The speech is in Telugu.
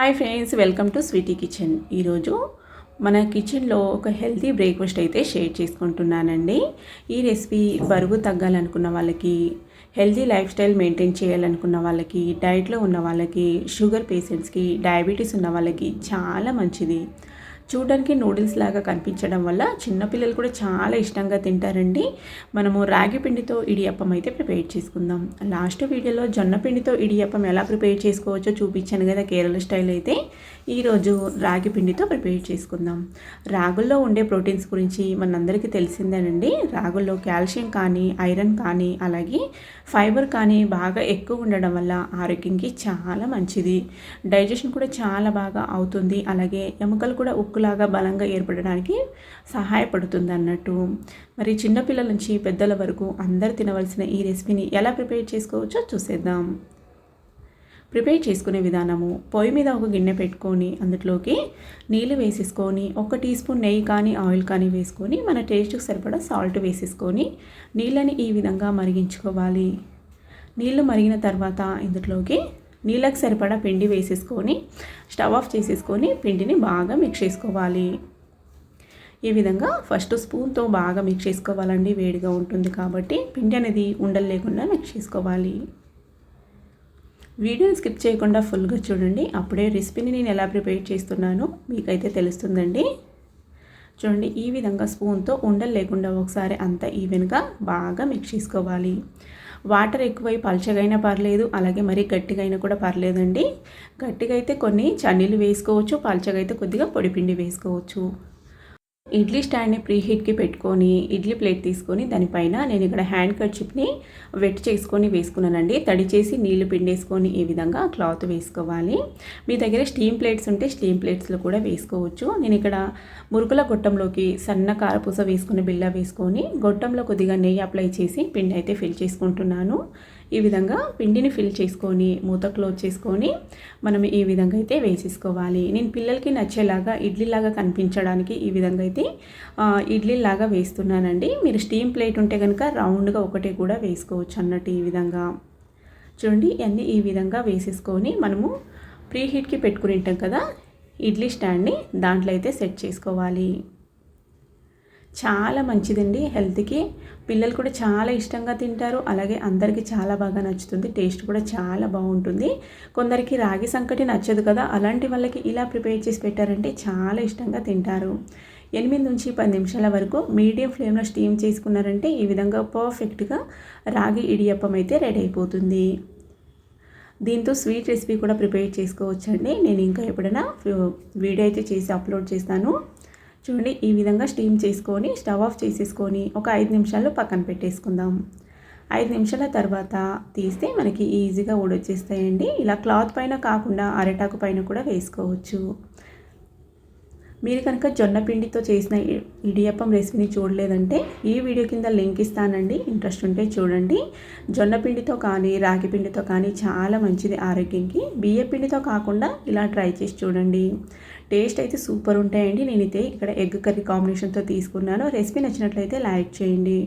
Hi friends welcome to Sweety Kitchen. ఈరోజు మన కిచెన్లో ఒక హెల్తీ బ్రేక్ఫాస్ట్ అయితే షేర్ చేసుకుంటున్నానండి. ఈ రెసిపీ బరువు తగ్గాలనుకున్న వాళ్ళకి హెల్తీ లైఫ్ స్టైల్ మెయింటైన్ చేయాలనుకున్న వాళ్ళకి డైట్లో ఉన్న వాళ్ళకి షుగర్ పేషెంట్స్కి డయాబెటీస్ ఉన్న వాళ్ళకి చాలా మంచిది. చూడడానికి నూడిల్స్ లాగా కనిపించడం వల్ల చిన్నపిల్లలు కూడా చాలా ఇష్టంగా తింటారండి. మనము రాగి పిండితో ఇడియప్పం అయితే ప్రిపేర్ చేసుకుందాం. లాస్ట్ వీడియోలో జొన్న పిండితో ఇడియప్పం ఎలా ప్రిపేర్ చేసుకోవచ్చో చూపించాను కదా కేరళ స్టైల్ అయితే. ఈరోజు రాగి పిండితో ప్రిపేర్ చేసుకుందాం. రాగుల్లో ఉండే ప్రోటీన్స్ గురించి మనందరికీ తెలిసిందేనండి. రాగుల్లో కాల్షియం కానీ ఐరన్ కానీ అలాగే ఫైబర్ కానీ బాగా ఎక్కువ ఉండడం వల్ల ఆరోగ్యంకి చాలా మంచిది. డైజెషన్ కూడా చాలా బాగా అవుతుంది. అలాగే ఎముకలు కూడా ఉక్కు ముక్కులాగా బలంగా ఏర్పడడానికి సహాయపడుతుంది అన్నట్టు మరి చిన్నపిల్లల నుంచి పెద్దల వరకు అందరు తినవలసిన ఈ రెసిపీని ఎలా ప్రిపేర్ చేసుకోవచ్చో చూసేద్దాం. ప్రిపేర్ చేసుకునే విధానము పొయ్యి మీద ఒక గిన్నె పెట్టుకొని అందులోకి నీళ్ళు వేసేసుకొని ఒక టీ స్పూన్ నెయ్యి కానీ ఆయిల్ కానీ వేసుకొని మన టేస్ట్కి సరిపడా సాల్ట్ వేసేసుకొని నీళ్ళని ఈ విధంగా మరిగించుకోవాలి. నీళ్ళు మరిగిన తర్వాత ఇందులోకి నీళ్ళకి సరిపడా పిండి వేసేసుకొని స్టవ్ ఆఫ్ చేసేసుకొని పిండిని బాగా మిక్స్ చేసుకోవాలి. ఈ విధంగా ఫస్ట్ స్పూన్తో బాగా మిక్స్ చేసుకోవాలండి వేడిగా ఉంటుంది కాబట్టి పిండి అనేది ఉండలు లేకుండా మిక్స్ చేసుకోవాలి. వీడియోని స్కిప్ చేయకుండా ఫుల్గా చూడండి. అప్పుడే రెసిపీని నేను ఎలా ప్రిపేర్ చేస్తున్నానో మీకైతే తెలుస్తుందండి. చూడండి ఈ విధంగా స్పూన్తో ఉండలు లేకుండా ఒకసారి అంత ఈవెన్గా బాగా మిక్స్ చేసుకోవాలి. వాటర్ ఎక్కువై పల్చగైనా పర్లేదు అలాగే మరీ గట్టిగైనా అయినా కూడా పర్లేదండి. గట్టిగా అయితే కొన్ని చన్నీళ్ళు వేసుకోవచ్చు పల్చగా అయితే కొద్దిగా పొడిపిండి వేసుకోవచ్చు. ఇడ్లీ స్టాండ్ని ప్రీ హీట్కి పెట్టుకొని ఇడ్లీ ప్లేట్ తీసుకొని దానిపైన నేను ఇక్కడ హ్యాండ్ కర్చిప్ని వెట్ చేసుకొని వేసుకున్నానండి. తడి చేసి నీళ్ళు పిండేసుకొని ఈ విధంగా క్లాత్ వేసుకోవాలి. మీ దగ్గర స్టీమ్ ప్లేట్స్ ఉంటే స్టీమ్ ప్లేట్స్లో కూడా వేసుకోవచ్చు. నేను ఇక్కడ మురుకుల గొట్టంలోకి సన్న కారపూస వేసుకుని బిల్ల వేసుకొని గొట్టంలో కొద్దిగా నెయ్యి అప్లై చేసి పిండి అయితే ఫిల్ చేసుకుంటున్నాను. ఈ విధంగా పిండిని ఫిల్ చేసుకొని మూత క్లోజ్ చేసుకొని మనం ఈ విధంగా అయితే వేసేసుకోవాలి. నేను పిల్లలకి నచ్చేలాగా ఇడ్లీలాగా కనిపించడానికి ఈ విధంగా అయితే ఇడ్లీలాగా వేస్తున్నానండి. మీరు స్టీమ్ ప్లేట్ ఉంటే కనుక రౌండ్గా ఒకటి కూడా వేసుకోవచ్చు అన్నట్టు ఈ విధంగా. చూడండి అన్నీ ఈ విధంగా వేసేసుకొని మనము ప్రీ హీట్కి పెట్టుకుని ఉంటాం కదా ఇడ్లీ స్టాండ్ని దాంట్లో అయితే సెట్ చేసుకోవాలి. చాలా మంచిదండి హెల్త్కి. పిల్లలు కూడా చాలా ఇష్టంగా తింటారు. అలాగే అందరికీ చాలా బాగా నచ్చుతుంది. టేస్ట్ కూడా చాలా బాగుంటుంది. కొందరికి రాగి సంకటి నచ్చదు కదా అలాంటి వాళ్ళకి ఇలా ప్రిపేర్ చేసి పెట్టారంటే చాలా ఇష్టంగా తింటారు. ఎనిమిది నుంచి పది నిమిషాల వరకు మీడియం ఫ్లేమ్లో స్టీమ్ చేసుకున్నారంటే ఈ విధంగా పర్ఫెక్ట్గా రాగి ఇడియప్పం అయితే రెడీ అయిపోతుంది. దీంతో స్వీట్ రెసిపీ కూడా ప్రిపేర్ చేసుకోవచ్చండి. నేను ఇంకా ఎప్పుడైనా వీడియో అయితే చేసి అప్లోడ్ చేస్తాను. చూడండి ఈ విధంగా స్టీమ్ చేసుకొని స్టవ్ ఆఫ్ చేసేసుకొని ఒక ఐదు నిమిషాలు పక్కన పెట్టేసుకుందాం. ఐదు నిమిషాల తర్వాత తీస్తే మనకి ఈజీగా ఊడొచ్చేస్తాయండి. ఇలా క్లాత్ పైన కాకుండా అరటాకు పైన కూడా వేసుకోవచ్చు. మీరు కనుక జొన్న పిండితో చేసిన ఇడియప్పం రెసిపీని చూడలేదంటే ఈ వీడియో కింద లింక్ ఇస్తానండి. ఇంట్రెస్ట్ ఉంటే చూడండి. జొన్న పిండితో కానీ రాగి పిండితో కానీ చాలా మంచిది ఆరోగ్యంకి. బియ్య పిండితో కాకుండా ఇలా ట్రై చేసి చూడండి. టేస్ట్ అయితే సూపర్ ఉంటాయండి. నేనైతే ఇక్కడ ఎగ్ కర్రీ కాంబినేషన్తో తీసుకున్నాను. రెసిపీ నచ్చినట్లయితే లైక్ చేయండి.